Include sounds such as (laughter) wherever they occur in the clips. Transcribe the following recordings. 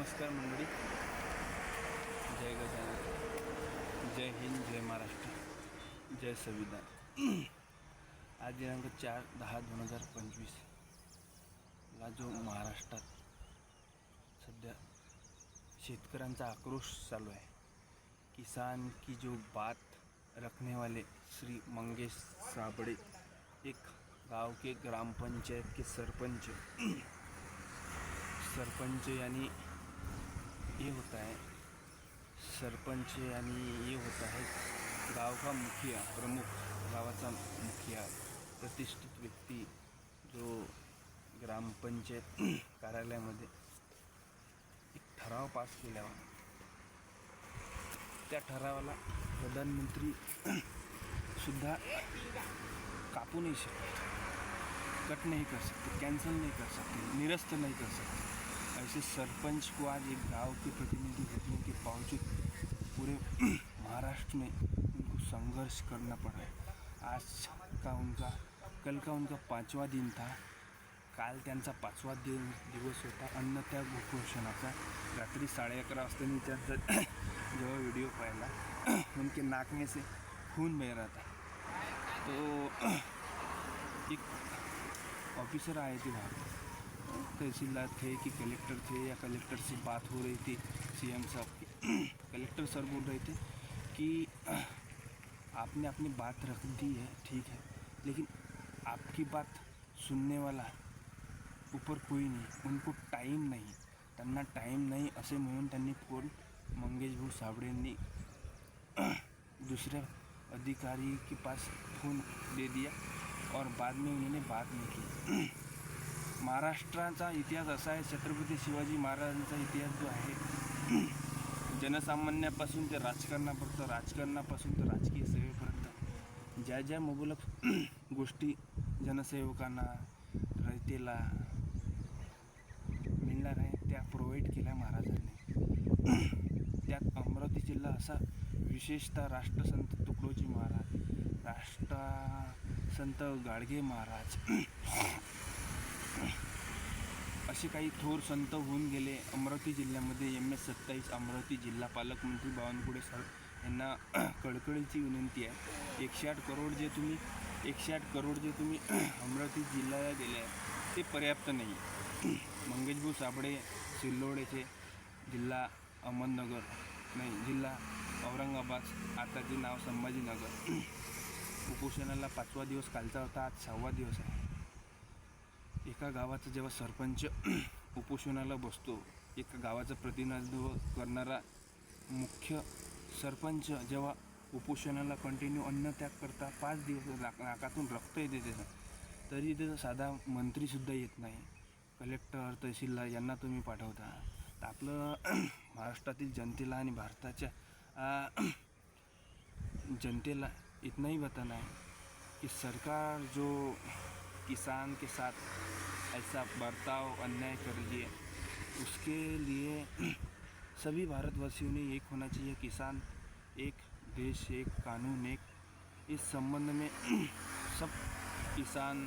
नमस्कार मंडळी. जय गजानन. जय हिंद जय महाराष्ट्र जय संविधान. आज दिनांक चार दहा दोन हजार पंचवीस. ला जो महाराष्ट्रात सध्या शेतकऱ्यांचा आक्रोश चालू आहे. किसान की जो बात रखनेवाले श्री मंगेश साबड़े एक गाव के ग्राम पंचायत के सरपंच. सरपंच यानी हे होत आहे. सरपंच आणि हे होत आहे. गाव का मुखिया प्रमुख गावाचा मुखिया प्रतिष्ठित व्यक्ती जो ग्रामपंचायत (clears throat) कार्यालयामध्ये एक ठराव पास केल्यावर त्या ठरावाला प्रधानमंत्री (clears throat) सुद्धा कापू नाही शकत. कट नाही कर सकते कॅन्सल नाही कर सकते निरस्त नाही कर सकते ऐसे सरपंच को आज एक गांव के प्रतिनिधि होने के बावजूद पूरे (clears throat) महाराष्ट्र में उनको संघर्ष करना पड़ा है आज का उनका कल का उनका पाचवा दिन था? काल त्यांचा पाचवा दिन दिवस होता अन्न त्या घोषणाचा रात्री साडे अकरा वाजता मी त्यांचा जेव्हा व्हिडिओ पाहिला (clears throat) उनके नाक में से खून बह रहा था. तो (clears throat) एक ऑफिसर आहे थे वहाँ. तहसीलदार थे कि कलेक्टर थे या कलेक्टर से बात हो रही थी, सीएम साहब की। (clears throat) कलेक्टर सर बोल रहे थे कि, (clears throat) आपने अपनी बात रख दी है, ठीक है, लेकिन आपकी बात सुनने वाला ऊपर कोई नहीं, उनको टाईम नाही त्यांना टाईम नाही, असे म्हणून त्यांनी (clears throat) फ़ोन मंगेश भाऊ साबळेंनी दूसरे अधिकारी के पास फ़ोन दे दिया और बाद में उन्होंने बात नहीं की। महाराष्ट्राचा इतिहास असा आहे छत्रपती शिवाजी महाराजांचा इतिहास जो आहे जनसामान्यापासून ते राजकारणापर्यंत राजकारणापासून ते राजकीय सेवेपर्यंत ज्या ज्या मुबलक (clears throat) गोष्टी जनसेवकांना रयतेला मिळणार आहे त्या प्रोव्हाइड केल्या महाराजांनी. (clears throat) त्यात अमरावती जिल्हा असा विशेषतः राष्ट्रसंत तुकडोजी महाराज राष्ट्रसंत गाडगे महाराज (clears throat) असे काही थोर संत होऊन गेले. अमरावती जिल्ह्यामध्ये एम एस सत्तावीस अमरावती जिल्हा पालकमंत्री बावनकुळे सर यांना (clears throat) कळकळीची विनंती आहे. एकशे आठ करोड जे तुम्ही एकशे आठ करोड जे तुम्ही (clears throat) अमरावती जिल्ह्याला दिले आहे ते पर्याप्त नाही. (clears throat) मंगेशभाऊ साबळे सिल्लोडेचे जिल्हा अहमदनगर नाही जिल्हा औरंगाबाद आताचे नाव संभाजीनगर. उपोषणाला पाचवा दिवस कालचा होता आज सहावा दिवस आहे. एका गावाचा जेव्हा सरपंच (clears throat) उपोषणाला बसतो एका गावाचं प्रतिनिधित्व करणारा मुख्य सरपंच जेव्हा उपोषणाला कंटिन्यू अन्नत्याग करता पाच दिवस नाक नाकातून रक्त येते त्याचं तरी त्याचा साधा मंत्रीसुद्धा येत नाही. कलेक्टर तहसीलदार यांना तुम्ही पाठवता. तर आपलं (clears throat) महाराष्ट्रातील जनतेला आणि भारताच्या (clears throat) जनतेला इतनाही बताना है कि सरकार जो किसान के साथ ऐसा बर्ताव अन्याय कर है उसके लिए (clears throat) सभी भारतवासियों ने एक होना चाहिए, किसान एक, देश एक, कानून एक। इस संबंध में (clears throat) सब किसान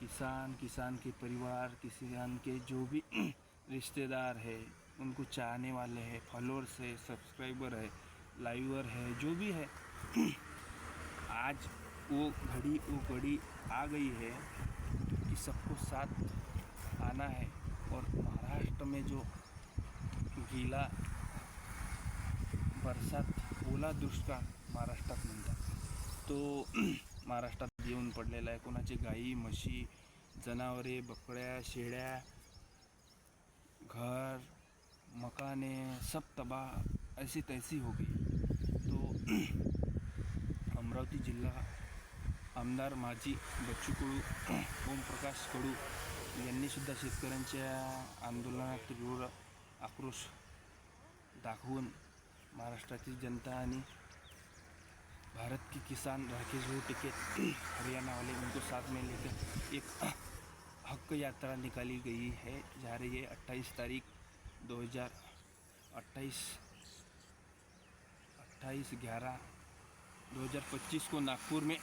किसान किसान के परिवार, किसान के जो भी (clears throat) रिश्तेदार है, उनको चाहने वाले हैं फॉलोअर्स है सब्सक्राइबर है लाइवर है, जो भी है। आज वो घड़ी वो घड़ी आ गई है कि सबको साथ आना है। और महाराष्ट्र में जो गीला बरसात ओला दुष्काळ महाराष्ट्रात म्हणतात. तो (clears throat) महाराष्ट्रात येऊन पडलेला आहे. कोणाचे गाई म्हशी जनावरे बकड्या शेळ्या घर मकाने सब तबाह ऐसी तैसी हो गई. तो (clears throat) अमरावती जिल्हा आमदार माजी बच्चू कडू ओमप्रकाश कडू यांनीसुद्धा शेतकऱ्यांच्या आंदोलनात तीव्र आक्रोश दाखवून महाराष्ट्राची जनता आणि भारत की किसान राकेश भाऊ टिकैत हरियाणा वाले उनको साथ में लेकर एक हक यात्रा निकाली गई है जा रही है अट्ठाईस तारीख 2028 अट्ठाईस। ग्यारह 2025 को नागपुर में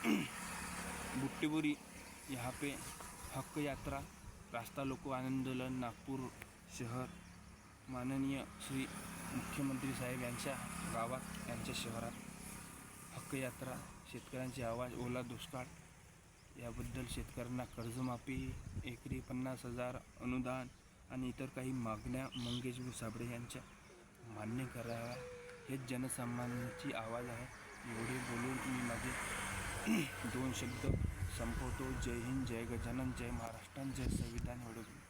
बुट्टीबुरी यहाँ पे हक यात्रा रास्ता लोको आंदोलन नागपूर शहर माननीय श्री मुख्यमंत्री साहेब यांच्या गावात यांच्या शहरात. हक्कयात्रा शेतकऱ्यांचे आवाज ओला दुष्काळ याबद्दल शेतकऱ्यांना कर्जमाफी एकरी पन्नास हजार अनुदान आणि इतर काही मागण्या मंगेश साबळे यांच्या मान्य कराव्या. हेच जनसामान्यांची आवाज आहे. एवढे बोलून मी माझे दोन शब्द संपवतो. जय हिंद जय गजानन जय महाराष्ट्र जय संविधान एवढे